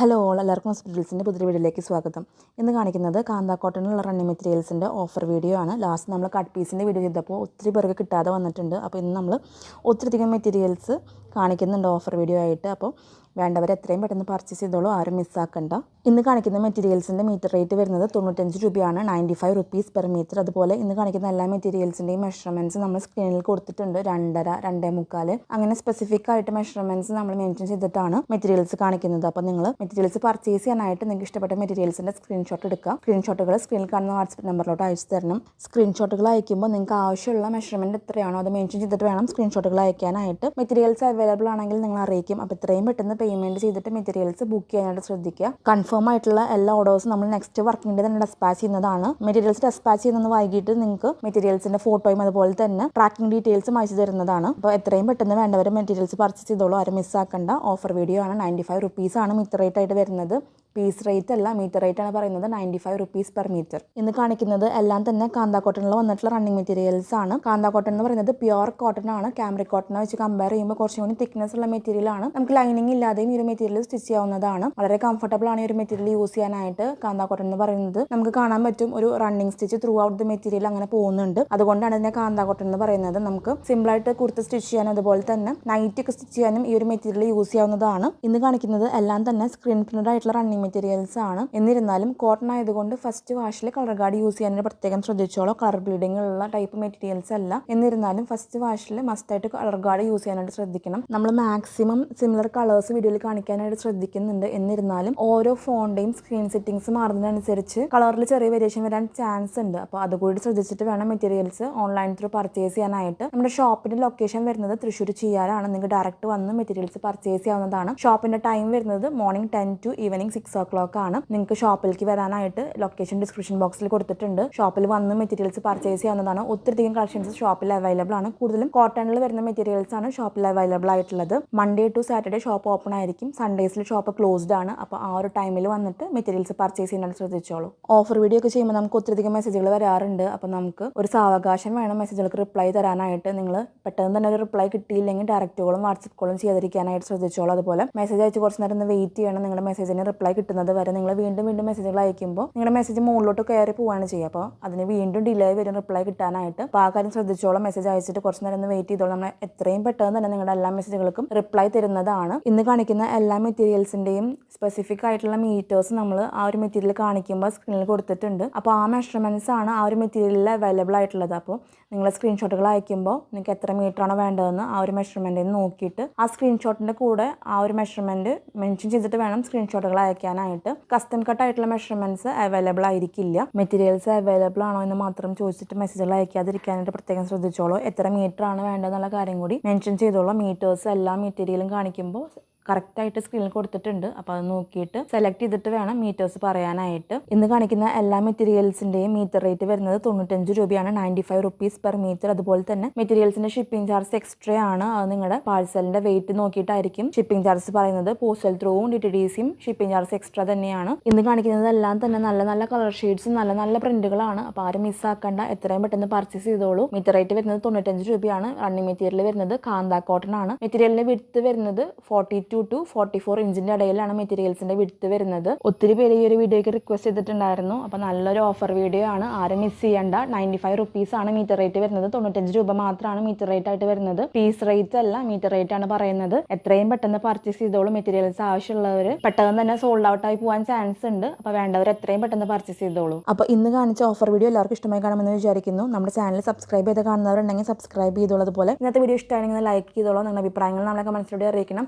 Hello all എല്ലാവർക്കും ഹോസ്പിറ്റൽസിന്റെ പുതിയ വീഡിയോയിലേക്ക് സ്വാഗതം. ഇന്ന് കാണിക്കുന്നത് കാന്താ കോട്ടണിലുള്ള റണ്ണിങ് മെറ്റീരിയൽസിന്റെ ഓഫർ വീഡിയോ ആണ്. ലാസ്റ്റ് നമ്മൾ കട്ട് പീസിന്റെ വീഡിയോ ചെയ്തപ്പോൾ ഒത്തിരി പേർക്ക് കിട്ടാതെ വന്നിട്ടുണ്ട്. അപ്പോൾ ഇന്ന് നമ്മൾ ഒത്തിരി ഒത്തിരിയധികം മെറ്റീരിയൽസ് കാണിക്കുന്നുണ്ട് ഓഫർ വീഡിയോ ആയിട്ട്. അപ്പോൾ വേണ്ടവർ എത്രയും പെട്ടെന്ന് പർച്ചേസ് ചെയ്തോളൂ. ആരും മിസ്സാക്കണ്ട ഇന്ന് കാണിക്കുന്ന മെറ്റീരിയൽസിന്റെ മീറ്റർ റേറ്റ് വരുന്നത് തൊണ്ണൂറ്റഞ്ച് രൂപയാണ്. Ninety five rupees per metre അതുപോലെ ഇന്ന് കാണിക്കുന്ന എല്ലാ മെറ്റീരിയൽസിന്റെയും മെഷർമെന്റ്സ് നമ്മൾ സ്ക്രീനിൽ കൊടുത്തിട്ടുണ്ട്. രണ്ടര രണ്ടേ മുക്കാൽ അങ്ങനെ സ്പെസിഫിക് ആയിട്ട് മെഷർമെന്റ്സ് നമ്മൾ മെൻഷൻ ചെയ്തിട്ടാണ് മെറ്റീരിയൽസ് കാണിക്കുന്നത്. അപ്പോൾ നിങ്ങൾ മെറ്റീരിയൽസ് പർച്ചേസ് ചെയ്യാനായിട്ട് നിങ്ങൾക്ക് ഇഷ്ടപ്പെട്ട മെറ്റീരിയൽസിന്റെ സ്ക്രീൻഷോട്ട് എടുക്കുക സ്ക്രീൻഷോട്ടുകൾ സ്ക്രീനിൽ കാണുന്ന വാട്സപ്പ് നമ്പറിലോട്ട് അയച്ചു തരണം. സ്ക്രീൻഷോട്ടുകൾ അയക്കുമ്പോൾ നിങ്ങൾക്ക് ആവശ്യമുള്ള മെഷർമെന്റ് എത്രയാണോ അത് മെൻഷൻ ചെയ്തിട്ട് വേണം സ്ക്രീൻഷോട്ടുകൾ അയക്കാനായിട്ട്. മെറ്റീരിയൽസ് അവൈലബിൾ ആണെങ്കിൽ നിങ്ങൾ അറിയിക്കും. അപ്പോൾ ഇത്രയും പെട്ടെന്ന് പേയ്മെന്റ് ചെയ്തിട്ട് മെറ്റീരിയൽസ് ബുക്ക് ചെയ്യാനായിട്ട് ശ്രദ്ധിക്കുക. കൺഫേം ആയിട്ടുള്ള എല്ലാ ഓർഡേഴ്സും നമ്മൾ നെക്സ്റ്റ് വർക്കിംഗ് ഡേ തന്നെ ഡെസ്പാച്ച് ചെയ്യുന്നതാണ്. മെറ്റീരിയൽസ് ഡെസ്പാച്ച് ചെയ്യുന്നത് വൈകിട്ട് നിങ്ങൾക്ക് മെറ്റീരിയൽസിന്റെ ഫോട്ടോയും അതുപോലെ തന്നെ ട്രാക്കിംഗ് ഡീറ്റെയിൽസും അയച്ചു തരുന്നതാണ്. അപ്പോൾ എത്രയും പെട്ടെന്ന് വേണ്ടവരെ മെറ്റീരിയൽസ് പർച്ചേസ് ചെയ്തോളൂ. ആരും മിസ്സാക്കേണ്ട ഓഫർ വീഡിയോ ആണ്. നയന്റി ഫൈവ് റുപ്പീസാണ് മിത്രേറ്റായിട്ട് ആയിട്ട് വരുന്നത്. പീസ് റേറ്റ് അല്ല മീറ്റർ റേറ്റ് ആണ് പറയുന്നത് ninety five rupees per metre. ഇന്ന് കാണിക്കുന്നത് എല്ലാം തന്നെ കാന്ത കോട്ടണിൽ വന്നിട്ടുള്ള റണ്ണിങ് മെറ്റീരിയൽസ് ആണ്. കാന്ത കോട്ടൺ എന്ന് പറയുന്നത് പ്യുവർ കോട്ടൺ ആണ്. ക്യാമറി കോട്ടൺ വെച്ച് കമ്പയർ ചെയ്യുമ്പോൾ കുറച്ചും കൂടി തിക്നെസ് ഉള്ള മെറ്റീരിയൽ ആണ്. നമുക്ക് ലൈനിങ് ഇല്ലാതെയും ഈ ഒരു മെറ്റീരിയൽ സ്റ്റിച്ച് ചെയ്യാവുന്നതാണ്. വളരെ കംഫർട്ടബിൾ ആണ് ഈ ഒരു മെറ്റീരിയൽ യൂസ് ചെയ്യാനായിട്ട് കാന്ത കോട്ടൺ എന്ന് പറയുന്നത്. നമുക്ക് കാണാൻ പറ്റും ഒരു running stitch throughout the material അങ്ങനെ പോകുന്നുണ്ട്. അതുകൊണ്ടാണ് ഇതിനെ കാന്ത കോട്ടൺ എന്ന് പറയുന്നത്. നമുക്ക് സിമ്പിൾ ആയിട്ട് കുർത്ത സ്റ്റിച്ച് ചെയ്യാനും അതുപോലെ തന്നെ നൈറ്റ് ഒക്കെ സ്റ്റിച്ച് ചെയ്യാനും ഈ ഒരു മെറ്റീരിയൽ യൂസ് ചെയ്യാവുന്നതാണ്. ഇന്ന് കാണിക്കുന്നത് എല്ലാം തന്നെ സ്ക്രീൻ പ്രിന്റഡ് ആയിട്ടുള്ള റണ്ണിങ് മെറ്റീരിയൽസ് ആണ്. എന്നിരുന്നാലും കോട്ടൺ ആയതുകൊണ്ട് ഫസ്റ്റ് വാഷിൽ കളർ ഗാർഡ് യൂസ് ചെയ്യാൻ പ്രത്യേകം ശ്രദ്ധിച്ചോളൂ. കളർ ബ്ലീഡിംഗ് ഉള്ള ടൈപ്പ് മെറ്റീരിയൽസ് അല്ല. എന്നിരുന്നാലും ഫസ്റ്റ് വാഷിൽ മസ്റ്റായിട്ട് കളർ ഗാർഡ് യൂസ് ചെയ്യാനായിട്ട് ശ്രദ്ധിക്കണം. നമ്മൾ മാക്സിമം സിമിലർ കളേഴ്സ് വീഡിയോയിൽ കാണിക്കാനായിട്ട് ശ്രദ്ധിക്കുന്നുണ്ട്. എന്നിരുന്നാലും ഓരോ ഫോണിന്റെയും സ്ക്രീൻ സെറ്റിംഗ്സ് മാറുന്നതിനനുസരിച്ച് കളറിൽ ചെറിയ വേരിയേഷൻ വരാൻ ചാൻസ് ഉണ്ട്. അപ്പോൾ അതുകൂടി ശ്രദ്ധിച്ചിട്ട് വേണം മെറ്റീരിയൽസ് ഓൺലൈൻ ത്രൂ പർച്ചേസ് ചെയ്യാനായിട്ട്. നമ്മുടെ ഷോപ്പിന്റെ ലൊക്കേഷൻ വരുന്നത് തൃശ്ശൂർ ചെയ്യാറാണ് നിങ്ങൾക്ക് ഡയറക്റ്റ് വന്ന് മെറ്റീരിയൽസ് പർച്ചേസ് ചെയ്യാവുന്നതാണ്. ഷോപ്പിന്റെ ടൈം വരുന്നത് morning ten to evening six o'clock ആണ്. നിങ്ങൾക്ക് ഷോപ്പിലേക്ക് വരാനായിട്ട് ലൊക്കേഷൻ ഡിസ്ക്രിപ്ഷൻ ബോക്സിൽ കൊടുത്തിട്ടുണ്ട്. ഷോപ്പിൽ വന്ന് മെറ്റീരിയൽസ് പർച്ചേസ് ചെയ്യാവുന്നതാണ്. ഒത്തിരിയധികം കളക്ഷൻസ് ഷോപ്പിൽ അവൈലബിൾ ആണ്. കൂടുതലും കോട്ടണിൽ വരുന്ന മെറ്റീരിയൽസ് ആണ് ഷോപ്പിൽ അവൈലബിൾ ആയിട്ടുള്ളത്. Monday to Saturday shop open ആയിരിക്കും. സൺഡേസിൽ ഷോപ്പ് ക്ലോസ്ഡ് ആണ്. അപ്പോൾ ആ ഒരു ടൈമിൽ വന്നിട്ട് മെറ്റീരിയൽസ് പർച്ചേസ് ചെയ്യാനായിട്ട് ശ്രദ്ധിച്ചോളൂ. ഓഫർ വീഡിയോ ഒക്കെ ചെയ്യുമ്പോൾ നമുക്ക് ഒത്തിരിയധികം മെസ്സേജുകൾ വരാറുണ്ട്. അപ്പോൾ നമുക്ക് ഒരു സാവകാശം വേണം മെസ്സേജുകൾക്ക് റിപ്ലൈ തരാനായിട്ട്. നിങ്ങൾ പെട്ടെന്ന് തന്നെ ഒരു റിപ്ലൈ കിട്ടിയില്ലെങ്കിൽ ഡയറക്റ്റ് കോളും വാട്സപ്പ് കോളും ചെയ്തിരിക്കാനായിട്ട് ശ്രദ്ധിച്ചോളൂ. അതുപോലെ മെസ്സേജ് അയച്ച് കുറച്ച് നേരം വെയിറ്റ് ചെയ്യണം. നിങ്ങളുടെ മെസ്സേജിന് റിപ്ലൈ കിട്ടുന്നത് വരെ നിങ്ങൾ വീണ്ടും വീണ്ടും മെസ്സേജുകൾ അയക്കുമ്പോൾ നിങ്ങളുടെ മെസ്സേജ് മുകളിലോട്ട് കയറി പോവാണ് ചെയ്യുക അപ്പോൾ അതിന് വീണ്ടും ഡിലേ വരും റിപ്ലൈ കിട്ടാനായിട്ട്. അപ്പോൾ ആ കാര്യം ശ്രദ്ധിച്ചോളം. മെസ്സേജ് അയച്ചിട്ട് കുറച്ച് നേരം ഒന്ന് വെയിറ്റ് ചെയ്തോളാം. നമ്മൾ എത്രയും പെട്ടെന്ന് തന്നെ നിങ്ങളുടെ എല്ലാ മെസ്സേജുകൾക്കും റിപ്ലൈ തരുന്നതാണ്. ഇന്ന് കാണിക്കുന്ന എല്ലാ മെറ്റീരിയൽസിന്റെയും സ്പെസിഫിക് ആയിട്ടുള്ള മീറ്റേഴ്സ് നമ്മൾ ആ ഒരു മെറ്റീരിയൽ കാണിക്കുമ്പോൾ സ്ക്രീനിൽ കൊടുത്തിട്ടുണ്ട്. അപ്പോൾ ആ മെഷർമെന്റ്സ് ആണ് ആ ഒരു മെറ്റീരിയലിൽ അവൈലബിൾ ആയിട്ടുള്ളത്. അപ്പോൾ നിങ്ങൾ സ്ക്രീൻഷോട്ടുകൾ അയക്കുമ്പോൾ നിങ്ങൾക്ക് എത്ര മീറ്റർ ആണ് വേണ്ടതെന്ന് ആ ഒരു മെഷർമെന്റിൽ നോക്കിയിട്ട് ആ സ്ക്രീൻഷോട്ടിന്റെ കൂടെ ആ ഒരു മെഷർമെന്റ് മെൻഷൻ ചെയ്തിട്ട് വേണം സ്ക്രീൻഷോട്ടുകൾ അയക്കാനായിട്ട് കസ്റ്റം കട്ട് ആയിട്ടുള്ള മെഷർമെന്റ്സ് അവൈലബിൾ ആയിരിക്കില്ല. മെറ്റീരിയൽസ് അവൈലബിൾ ആണോ എന്ന് മാത്രം ചോദിച്ചിട്ട് മെസ്സേജുകൾ അയക്കാതിരിക്കാനായിട്ട് പ്രത്യേകം ശ്രദ്ധിച്ചോളൂ. എത്ര മീറ്റർ ആണ് വേണ്ടതെന്നുള്ള കാര്യം കൂടി മെൻഷൻ ചെയ്തോളൂ. മീറ്റേഴ്സ് എല്ലാ മെറ്റീരിയലും കാണിക്കുമ്പോൾ കറക്റ്റായിട്ട് സ്ക്രീനിൽ കൊടുത്തിട്ടുണ്ട്. അപ്പോൾ അത് നോക്കിയിട്ട് സെലക്ട് ചെയ്തിട്ട് വേണം മീറ്റേഴ്സ് പറയാനായിട്ട്. ഇന്ന് കാണിക്കുന്ന എല്ലാ മെറ്റീരിയൽസിന്റെയും മീറ്റർ റേറ്റ് വരുന്നത് തൊണ്ണൂറ്റഞ്ച് രൂപയാണ്. Ninety five rupees per metre അതുപോലെ തന്നെ മെറ്റീരിയൽസിന്റെ ഷിപ്പിംഗ് ചാർജ് എക്സ്ട്രാ ആണ്. അത് നിങ്ങളുടെ പാഴ്സലിന്റെ വെയിറ്റ് നോക്കിയിട്ടായിരിക്കും. ഷിപ്പിംഗ് ചാർജ് പറയുന്നത് പോസ്റ്റൽ ത്രൂവും ഡി ടി ഡി സിയും ഷിപ്പിംഗ് ചാർജ് എക്സ്ട്രാ തന്നെയാണ്. ഇന്ന് കാണിക്കുന്നതെല്ലാം തന്നെ നല്ല നല്ല കളർ ഷെയ്ഡ്സും നല്ല നല്ല പ്രിന്റുകളാണ് അപ്പോൾ ആരും മിസ്സാക്കേണ്ട എത്രയും പെട്ടെന്ന് പർച്ചേസ് ചെയ്തോളൂ. മീറ്റർ റേറ്റ് വരുന്നത് തൊണ്ണൂറ്റഞ്ച് രൂപയാണ്. റണ്ണിങ് മെറ്റീരിയൽ വരുന്നത് കാന്ത കോട്ടൺ ആണ്. മെറ്റീരിയലിന്റെ വിടുത്ത് വരുന്നത് forty two to forty four ഇഞ്ചിന്റെ ഇടയിലാണ് മെറ്റീരിയൽസിന്റെ വിടുത്ത് വരുന്നത്. ഒത്തിരി പേര് ഈ ഒരു വീഡിയോയ്ക്ക് റിക്വസ്റ്റ് ചെയ്തിട്ടുണ്ടായിരുന്നു. അപ്പോൾ നല്ലൊരു ഓഫർ വീഡിയോ ആണ്. ആരും മിസ് ചെയ്യേണ്ട. നയന്റി ഫൈവ് റുപ്പീസ് ആണ് മീറ്റർ റേറ്റ് വരുന്നത്. തൊണ്ണൂറ്റഞ്ച് രൂപ മാത്രമാണ് മീറ്റർ റേറ്റ് ആയിട്ട് വരുന്നത്. പീസ് റേറ്റ് അല്ല മീറ്റർ റേറ്റ് ആണ് പറയുന്നത്. എത്രയും പെട്ടെന്ന് പർച്ചേസ് ചെയ്തോളൂ മെറ്റീരിയൽസ് ആവശ്യമുള്ളവർ പെട്ടെന്ന് തന്നെ സോൾഡ് ഔട്ട് ആയി പോകാൻ ചാൻസ് ഉണ്ട്. അപ്പോൾ വേണ്ടവർ എത്രയും പെട്ടെന്ന് പർച്ചേസ് ചെയ്തോളൂ. അപ്പോൾ ഇന്ന് കാണിച്ച ഓഫർ വീഡിയോ എല്ലാവർക്കും ഇഷ്ടമായി കാണുമെന്ന് വിചാരിക്കുന്നു. നമ്മുടെ ചാനൽ സബ്സ്ക്രൈബ് ചെയ്ത് കാണുന്നവരുണ്ടെങ്കിൽ സബ്സ്ക്രൈബ് ചെയ്തോളൂ അതുപോലെ. ഇന്നത്തെ വീഡിയോ ഇഷ്ടമാണെങ്കിൽ ലൈക്ക് ചെയ്തോളൂ. നിങ്ങളുടെ അഭിപ്രായങ്ങൾ നമ്മളെ കമൻസിലൂടെ അറിയിക്കണം.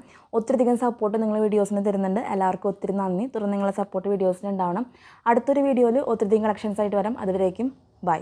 ഒത്തിരിയധികം സപ്പോർട്ട് നിങ്ങൾ വീഡിയോസിന് തരുന്നുണ്ട്. എല്ലാവർക്കും ഒത്തിരി നന്ദി. തുടർന്ന് നിങ്ങളെ സപ്പോർട്ട് വീഡിയോസിന് ഉണ്ടാവണം. അടുത്തൊരു വീഡിയോയിൽ ഒത്തിരിയധികം കളക്ഷൻസ് ആയിട്ട് വരാം. അതുവരേക്കും ബൈ